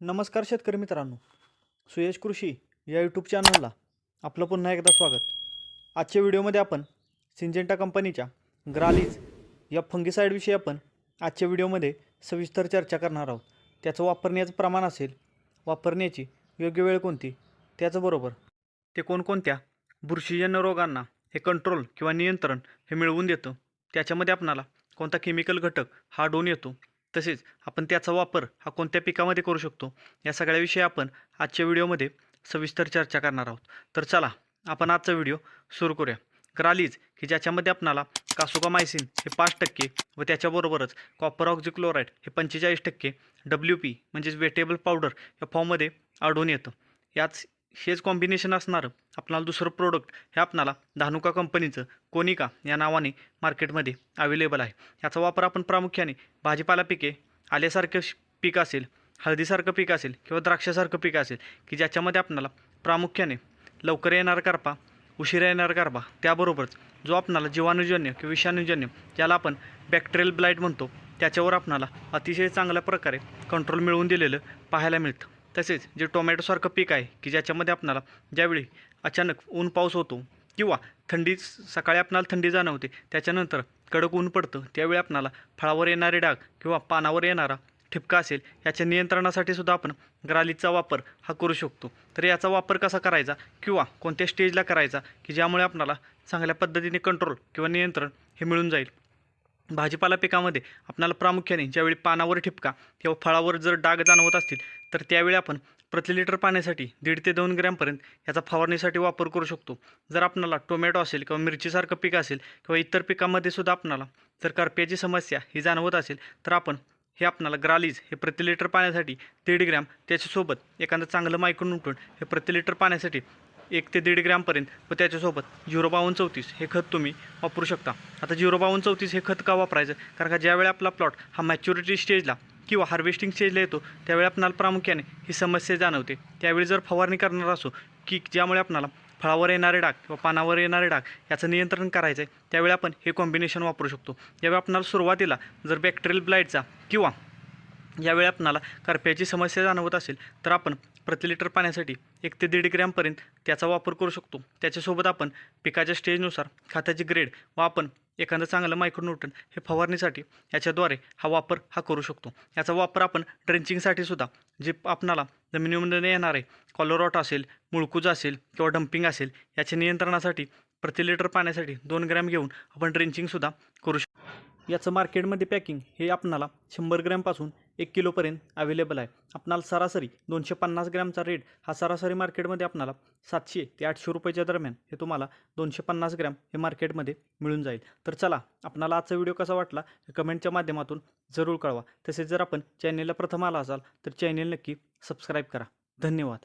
नमस्कार शेतकरी मित्रांनो. सुयश कृषी या यूट्यूब चॅनलला आपलं पुन्हा एकदा स्वागत. आजच्या व्हिडिओमध्ये आपण सिंजेंटा कंपनीच्या ग्रालीज या फंगिसाईडविषयी आपण आजच्या व्हिडिओमध्ये सविस्तर चर्चा करणार आहोत. त्याचं वापरण्याचं प्रमाण असेल वापरण्याची योग्य वेळ कोणती त्याचबरोबर ते कोणकोणत्या बुरशीजन्य रोगांना हे कंट्रोल किंवा नियंत्रण हे मिळवून देतं त्याच्यामध्ये आपणाला कोणता केमिकल घटक हा डोन येतो तसेच आपण त्याचा वापर हा कोणत्या पिकामध्ये करू शकतो या सगळ्याविषयी आपण आजच्या व्हिडिओमध्ये सविस्तर चर्चा करणार आहोत. तर चला आपण आजचा व्हिडिओ सुरू करूया. ग्रालीज की ज्याच्यामध्ये आपणाला कासोकामायसिन हे पाच टक्के व त्याच्याबरोबरच कॉपर ऑक्झिक्लोराईड हे पंचेचाळीस टक्के डब्ल्यू पी म्हणजेच वेटेबल पावडर या फॉर्ममध्ये आढळून येतं. याच हेच कॉम्बिनेशन असणारं. आपणाला दुसरं प्रोडक्ट हे आपणाला धानुका कंपनीचं कोनिका या नावाने मार्केटमध्ये अवेलेबल आहे. याचा वापर आपण प्रामुख्याने भाजीपाला पिके आल्यासारखं श- पीक असेल हळदीसारखं पीक असेल किंवा द्राक्षासारखं पीक असेल की ज्याच्यामध्ये आपणाला प्रामुख्याने लवकर येणारा करपा उशिरा येणारा करपा त्याबरोबरच जो आपणाला जीवाणूजन्य किंवा विषाणूजन्य ज्याला आपण बॅक्टेरियल ब्लाईट म्हणतो त्याच्यावर आपणाला अतिशय चांगल्या प्रकारे कंट्रोल मिळवून दिलेलं पाहायला मिळतं. तसेच जे टोमॅटोसारखं पीक आहे की ज्याच्यामध्ये आपणाला ज्यावेळी अचानक ऊन पाऊस होतो किंवा थंडी सकाळी आपणाला थंडी जाणवते त्याच्यानंतर कडक ऊन पडतं त्यावेळी आपणाला फळावर येणारे डाग किंवा पानावर येणारा ठिपका असेल याच्या नियंत्रणासाठी सुद्धा आपण ग्रालीचा वापर हा करू शकतो. तर याचा वापर कसा करायचा किंवा कोणत्या स्टेजला करायचा की ज्यामुळे आपणाला चांगल्या पद्धतीने कंट्रोल किंवा नियंत्रण हे मिळून जाईल? भाजीपाला पिकामध्ये आपणाला प्रामुख्याने ज्यावेळी पानावर ठिपका किंवा फळावर जर डाग जाणवत असतील तर त्यावेळी आपण प्रति लिटर पाण्यासाठी दीड ते दोन ग्रॅमपर्यंत याचा फवारणीसाठी वापर करू शकतो. जर आपणाला टोमॅटो असेल किंवा मिरचीसारखं पीक असेल किंवा इतर पिकामध्ये सुद्धा आपणाला जर करप्याची समस्या ही जाणवत असेल तर आपण हे आपणाला ग्रालीज हे प्रति लिटर पाण्यासाठी दीड ग्रॅम त्याच्यासोबत एखादं चांगलं मायक्रोन उठून हे प्रति लिटर पाण्यासाठी एक ते दीड ग्रॅमपर्यंत. व त्याच्यासोबत झिरो बावन्न चौतीस हे खत तुम्ही वापरू शकता. आता झिरो बावन्न चौतीस हे खत का वापरायचं? कारण का ज्यावेळी आपला प्लॉट हा मॅच्युरिटी स्टेजला किंवा हार्वेस्टिंग स्टेजला येतो त्यावेळी आपणाला प्रामुख्याने ही समस्या जाणवते. त्यावेळी जर फवारणी करणार असो की ज्यामुळे आपणाला फळावर येणारे डाग किंवा पानावर येणारे डाग याचं नियंत्रण करायचं आहे त्यावेळी आपण हे कॉम्बिनेशन वापरू शकतो. यावेळी आपणाला सुरुवातीला जर बॅक्टेरियल ब्लाईटचा किंवा यावेळी आपणाला करप्याची समस्या जाणवत असेल तर आपण प्रति लिटर पाण्यासाठी एक ते दीड ग्रॅमपर्यंत त्याचा वापर करू शकतो. त्याच्यासोबत आपण पिकाच्या स्टेजनुसार खताची ग्रेड व आपण एखादं चांगलं मायक्रोन्यूटन हे फवारणीसाठी याच्याद्वारे हा वापर हा करू शकतो. याचा वापर आपण ड्रेंचिंगसाठी सुद्धा जे आपणाला जमिनीमध्ये येणारे कॉलोरॉट असेल मुळकूज असेल किंवा डम्पिंग असेल याच्या नियंत्रणासाठी प्रति लिटर पाण्यासाठी दोन ग्रॅम घेऊन आपण ड्रेंचिंगसुद्धा करू शकतो याचं मार्केटमध्ये पॅकिंग हे आपणाला शंभर ग्रॅमपासून एक किलोपर्यंत अवेलेबल आहे. आपणाला सरासरी दोनशे पन्नास ग्रॅमचा रेट हा सरासरी मार्केटमध्ये आपणाला सातशे ते आठशे रुपयाच्या दरम्यान हे तुम्हाला दोनशे पन्नास ग्रॅम हे मार्केटमध्ये मिळून जाईल. तर चला आपणाला आजचा व्हिडिओ कसा वाटला हे कमेंटच्या माध्यमातून जरूर कळवा. तसेच जर आपण चॅनेलला प्रथम आला असाल तर चॅनेल नक्की सबस्क्राईब करा. धन्यवाद.